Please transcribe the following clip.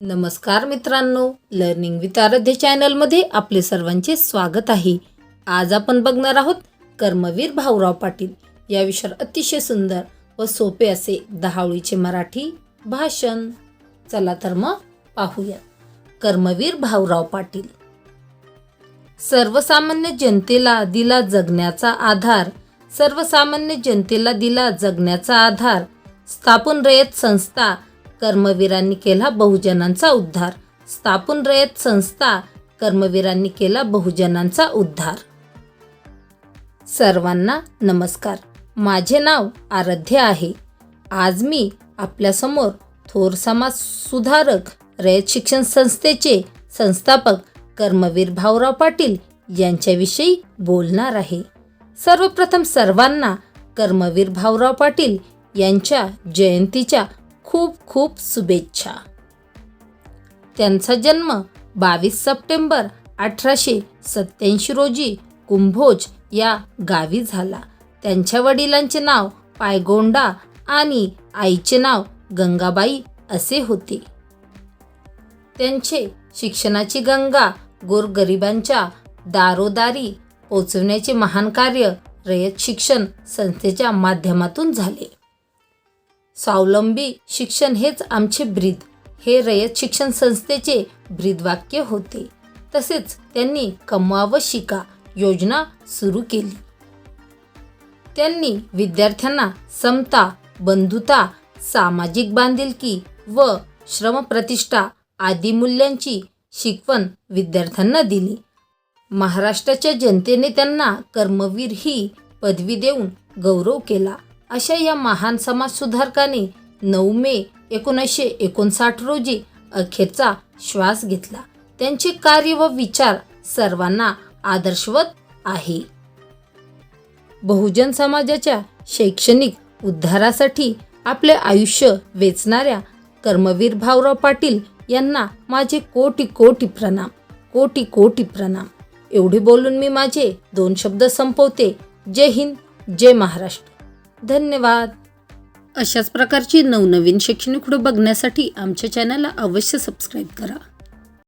नमस्कार मित्रांनो learning with आराध्य चॅनलमध्ये आपले सर्वांचे स्वागत आहे. आज आपण बघणार आहोत कर्मवीर भाऊराव पाटील. या विषयावर अतिशय सुंदर व सोपे असे दहावळीचे मराठी भाषण. चला तर मग पाहूया कर्मवीर भाऊराव पाटील. सर्वसामान्य जनतेला दिला जगण्याचा आधार. सर्वसामान्य जनतेला दिला जगण्याचा आधार. स्थापून रयत संस्था कर्मवीरांनी केला बहुजनांचा उद्धार. स्थापून रयत संस्था कर्मवीरांनी केला बहुजनांचा उद्धार. सर्वांना नमस्कार. माझे नाव आराध्य आहे. आज मी आपल्यासमोर थोर समाज सुधारक रयत शिक्षण संस्थेचे संस्थापक कर्मवीर भाऊराव पाटील यांच्याविषयी बोलणार आहे. सर्वप्रथम सर्वांना कर्मवीर भाऊराव पाटील यांच्या जयंतीच्या खूप खूप शुभेच्छा. त्यांचा जन्म बावीस सप्टेंबर अठराशे सत्याऐंशी रोजी कुंभोज या गावी झाला. त्यांच्या वडिलांचे नाव पायगोंडा आणि आईचे नाव गंगाबाई असे होते. त्यांचे शिक्षणाची गंगा गोरगरिबांच्या दारोदारी पोचवण्याचे महान कार्य रयत शिक्षण संस्थेच्या माध्यमातून झाले. स्वावलंबी शिक्षण हेच आमचे ब्रीद. हे रयत शिक्षण संस्थेचे ब्रीदवाक्य होते. तसेच त्यांनी कमवा व शिका योजना सुरू केली. त्यांनी विद्यार्थ्यांना समता बंधुता सामाजिक बांधिलकी व श्रमप्रतिष्ठा आदी मूल्यांची शिकवण विद्यार्थ्यांना दिली. महाराष्ट्राच्या जनतेने त्यांना कर्मवीर ही पदवी देऊन गौरव केला. अशा या महान समाजसुधारकाने नऊ मे एकोणीसशे एकोणसाठ रोजी अखेरचा श्वास घेतला. त्यांचे कार्य व विचार सर्वांना आदर्शवत आहे. बहुजन समाजाच्या शैक्षणिक उद्धारासाठी आपले आयुष्य वेचणाऱ्या कर्मवीर भाऊराव पाटील यांना माझे कोटी कोटी प्रणाम कोटी कोटी प्रणाम. एवढे बोलून मी माझे दोन शब्द संपवते. जय हिंद जय महाराष्ट्र. धन्यवाद. अशाच प्रकारची नवनवीन शैक्षणिक व्हिडिओ बघण्यासाठी आमच्या चॅनलला अवश्य सबस्क्राईब करा.